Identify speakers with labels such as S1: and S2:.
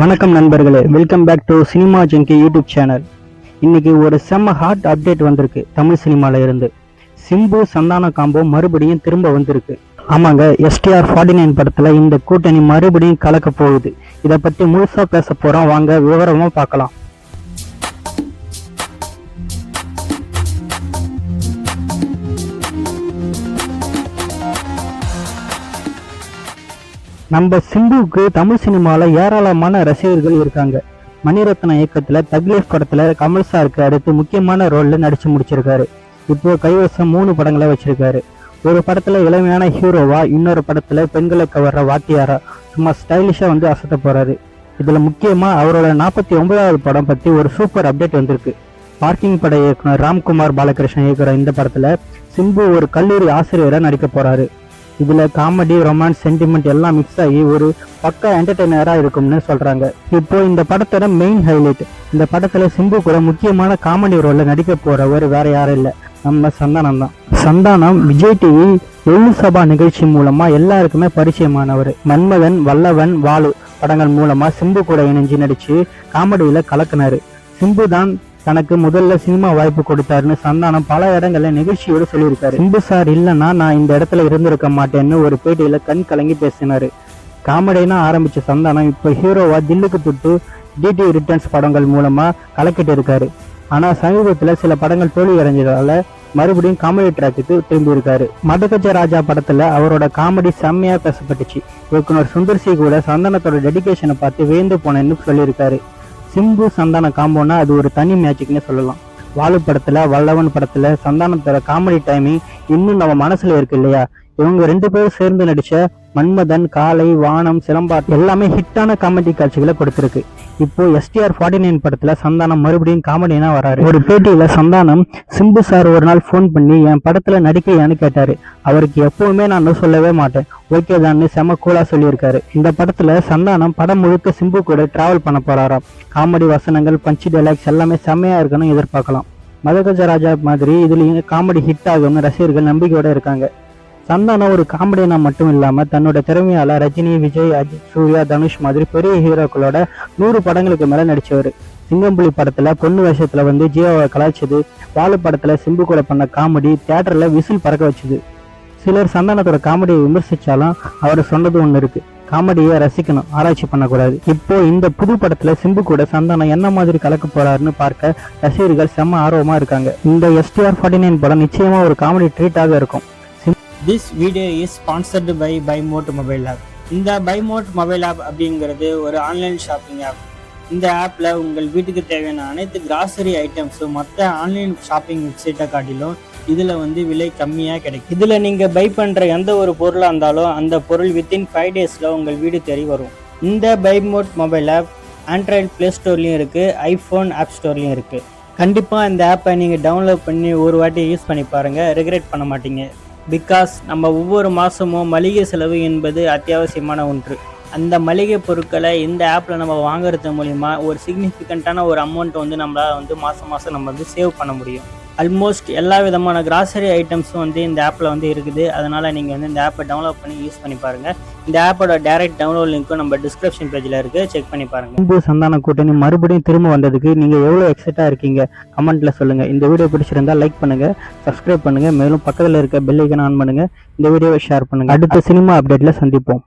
S1: வணக்கம் நண்பர்களே welcome back to cinema junkie YouTube channel இன்னைக்கு ஒரு செம்ம ஹாட் அப்டேட் வந்திருக்கு தமிழ் சினிமால இருந்து. சிம்பு சந்தான காம்போ மறுபடியும் திரும்ப வந்திருக்கு. ஆமாங்க எஸ்டிஆர் ஃபார்ட்டி நைன் படத்துல இந்த கூட்டணி மறுபடியும் கலக்க போகுது. இதை பத்தி முழுசா பேச போறோம் வாங்க விவரமா பார்க்கலாம். நம்ம சிம்புவுக்கு தமிழ் சினிமாவில் ஏராளமான ரசிகர்கள் இருக்காங்க. மணிரத்னம் இயக்கத்தில் தக்லீஃப் படத்தில் கமல் சாருக்கு அடுத்து முக்கியமான ரோலில் நடித்து முடிச்சிருக்காரு. இப்போ கைவசம் மூணு படங்களை வச்சிருக்காரு. ஒரு படத்தில் இளமையான ஹீரோவா இன்னொரு படத்தில் பெண்களை கவர்ற வாத்தியாரா சும்மா ஸ்டைலிஷாக வந்து அசத்த போகிறாரு இதில் முக்கியமாக அவரோட நாற்பத்தி ஒன்பதாவது படம் பற்றி ஒரு சூப்பர் அப்டேட் வந்திருக்கு. பார்க்கிங் பட இயக்குனர் ராம்குமார் பாலகிருஷ்ணன் இயக்குற இந்த படத்தில் சிம்பு ஒரு கல்லூரி ஆசிரியராக நடிக்க போகிறாரு இதில் காமெடி ரொமான்ஸ் சென்டிமெண்ட் எல்லாம் மிக்ஸ் ஆகி ஒரு பக்கா என்டர்டைனராக இருக்கும்னு சொல்கிறாங்க இப்போ இந்த படத்தோட மெயின் ஹைலைட் இந்த படத்தில் சிம்பு கூட முக்கியமான காமெடி ரோலில் நடிக்க போகிறவர் வேற யாரும் இல்லை. நம்ம சந்தானம் தான். சந்தானம் விஜய் டிவி எள்ளு சபா நிகழ்ச்சி மூலமாக எல்லாருக்குமே பரிச்சயமானவர். மன்மதன் வல்லவன் வாலு படங்கள் மூலமாக சிம்பு கூட இணைஞ்சு நடித்து காமெடியில் கலக்குனாரு. சிம்பு தான் தனக்கு முதல்ல சினிமா வாய்ப்பு கொடுத்தாருன்னு சந்தானம் பல இடங்கள்ல நிகழ்ச்சியோடு சொல்லியிருக்காரு. சிம்பு சார் இல்லைன்னா நான் இந்த இடத்துல இருந்திருக்க மாட்டேன்னு ஒரு பேட்டியில கண் கலங்கி பேசினாரு. காமெடினா ஆரம்பிச்ச சந்தானம் இப்போ ஹீரோவா தில்லுக்கு துட்டு டிடி ரிட்டர்ன்ஸ் படங்கள் மூலமா கலக்கிட்டு இருக்காரு. ஆனா சமீபத்துல சில படங்கள் தோல்வி அடைஞ்சதால மறுபடியும் காமெடி ட்ராக்குக்கு திரும்பி இருக்காரு மதகஜ ராஜா படத்துல அவரோட காமெடி செம்மையா பேசப்பட்டுச்சு. இயக்குனர் சுந்தர் சி கூட சந்தானத்தோட டெடிகேஷனை பார்த்து வியந்து போனேன்னு சொல்லியிருக்காரு. சிம்பு சந்தான காம்போனா அது ஒரு தனி மேஜிக்னே சொல்லலாம். வாலு படத்துல வல்லவன் படத்துல சந்தானத்தோட காமெடி டைமிங் இன்னும் நம்ம மனசுல இருக்கு இல்லையா? இவங்க ரெண்டு பேரும் சேர்ந்து நடிச்ச மன்மதன் காலை வானம் சிலம்பாட்டம் எல்லாமே ஹிட்டான காமெடி காட்சிகளை கொடுத்திருக்கு. இப்போ எஸ்டிஆர் ஃபார்ட்டி நைன் படத்துல சந்தானம் மறுபடியும் காமெடினா வராரு. ஒரு பேட்டியில சந்தானம் சிம்பு சார் ஒரு நாள் ஃபோன் பண்ணி என் படத்துல நடிக்கையான்னு கேட்டாரு. அவருக்கு எப்பவுமே நான் சொல்லவே மாட்டேன். ஓகே தான்னு செம கூலா சொல்லியிருக்காரு. இந்த படத்துல சந்தானம் படம் முழுக்க சிம்பு கூட டிராவல் பண்ண போறாராம். காமெடி வசனங்கள் பஞ்ச் டைலாக்ஸ் எல்லாமே செம்மையா இருக்குன்னு எதிர்பார்க்கலாம். மதகஜ ராஜா மாதிரி இதுலயும் காமெடி ஹிட் ஆகும்னு ரசிகர்கள் நம்பிக்கையோட இருக்காங்க. சந்தானம் ஒரு காமெடியனா மட்டும் இல்லாம தன்னோட திறமையால ரஜினி விஜய் அஜித் சூர்யா தனுஷ் மாதிரி பெரிய ஹீரோக்களோட நூறு படங்களுக்கு மேல நடிச்சவர். சிங்கம்புலி படத்துல பொண்ணு வேஷத்துல வந்து ஜீவாவை கலாய்ச்சது. வாழு படத்துல சிம்பு கூட பண்ண காமெடி தியேட்டர்ல விசில் பறக்க வச்சுது. சிலர் சந்தானத்தோட காமெடியை விமர்சிச்சாலும் அவர் சொன்னது ஒண்ணு இருக்கு. காமெடியை ரசிக்கணும் ஆராய்ச்சி பண்ணக்கூடாது. இப்போ இந்த புது படத்துல சிம்பு கூட சந்தானம் என்ன மாதிரி கலக்க போறாருன்னு பார்க்க ரசிகர்கள் செம்ம ஆர்வமா இருக்காங்க. இந்த எஸ்டிஆர் ஃபார்ட்டி நைன் படம் நிச்சயமா ஒரு காமெடி ட்ரீட்டாக இருக்கும்.
S2: This video is sponsored by Bymot mobile app இந்த பைமோட் மொபைல் ஆப் அப்படிங்கிறது ஒரு ஆன்லைன் ஷாப்பிங் ஆப் இந்த ஆப்பில் உங்கள் வீட்டுக்கு தேவையான அனைத்து கிராசரி ஐட்டம்ஸும் மற்ற ஆன்லைன் ஷாப்பிங் வெப்சைட்டை காட்டிலும் இதில் வந்து விலை கம்மியாக கிடைக்கும். இதில் நீங்கள் பை பண்ணுற எந்த ஒரு பொருளாக இருந்தாலும் அந்த பொருள் வித்தின் ஃபைவ் டேஸில் உங்கள் வீடு தேடி வரும். இந்த பைமோட் மொபைல் ஆப் ஆண்ட்ராய்டு ப்ளே ஸ்டோர்லேயும் இருக்குது ஐஃபோன் ஆப் ஸ்டோர்லேயும் இருக்குது கண்டிப்பாக இந்த ஆப்பை நீங்கள் டவுன்லோட் பண்ணி ஒரு வாட்டி யூஸ் பண்ணி பாருங்கள் ரெகுலேட் பண்ண மாட்டீங்க. பிகாஸ் நம்ம ஒவ்வொரு மாதமும் மளிகை செலவு என்பது அத்தியாவசியமான ஒன்று. அந்த மளிகை பொருட்களை இந்த ஆப்பில் நம்ம வாங்குறது மூலிமா ஒரு சிக்னிஃபிகண்ட்டான ஒரு அமௌண்ட் வந்து நம்மளால் வந்து மாதம் மாதம் நம்ம வந்து சேவ் பண்ண முடியும். ஆல்மோஸ்ட் எல்லா விதமான கிராசரி ஐட்டம்ஸும் வந்து இந்த ஆப்பில் வந்து இருக்குது. அதனால் நீங்கள் வந்து இந்த ஆப்பை டவுன்லோட் பண்ணி யூஸ் பண்ணி பாருங்கள் இந்த ஆப்போட டைரக்ட் டவுன்லோட் லிங்க்கும் நம்ம டிஸ்கிரிப்ஷன் பேஜில் இருக்குது செக் பண்ணி பாருங்கள்
S1: இந்து சந்தான கூட்டணி மறுபடியும் திரும்ப வந்ததுக்கு நீங்கள் எவ்வளோ எக்ஸைட்டாக இருக்கீங்க? கமெண்ட்டில் சொல்லுங்கள் இந்த வீடியோ பிடிச்சிருந்தா லைக் பண்ணுங்கள் சப்ஸ்கிரைப் பண்ணுங்கள் மேலும் பக்கத்தில் இருக்க பெல் ஐக்கன் ஆன் பண்ணுங்கள் இந்த வீடியோவை ஷேர் பண்ணுங்கள் அடுத்த சினிமா அப்டேட்டில் சந்திப்போம்.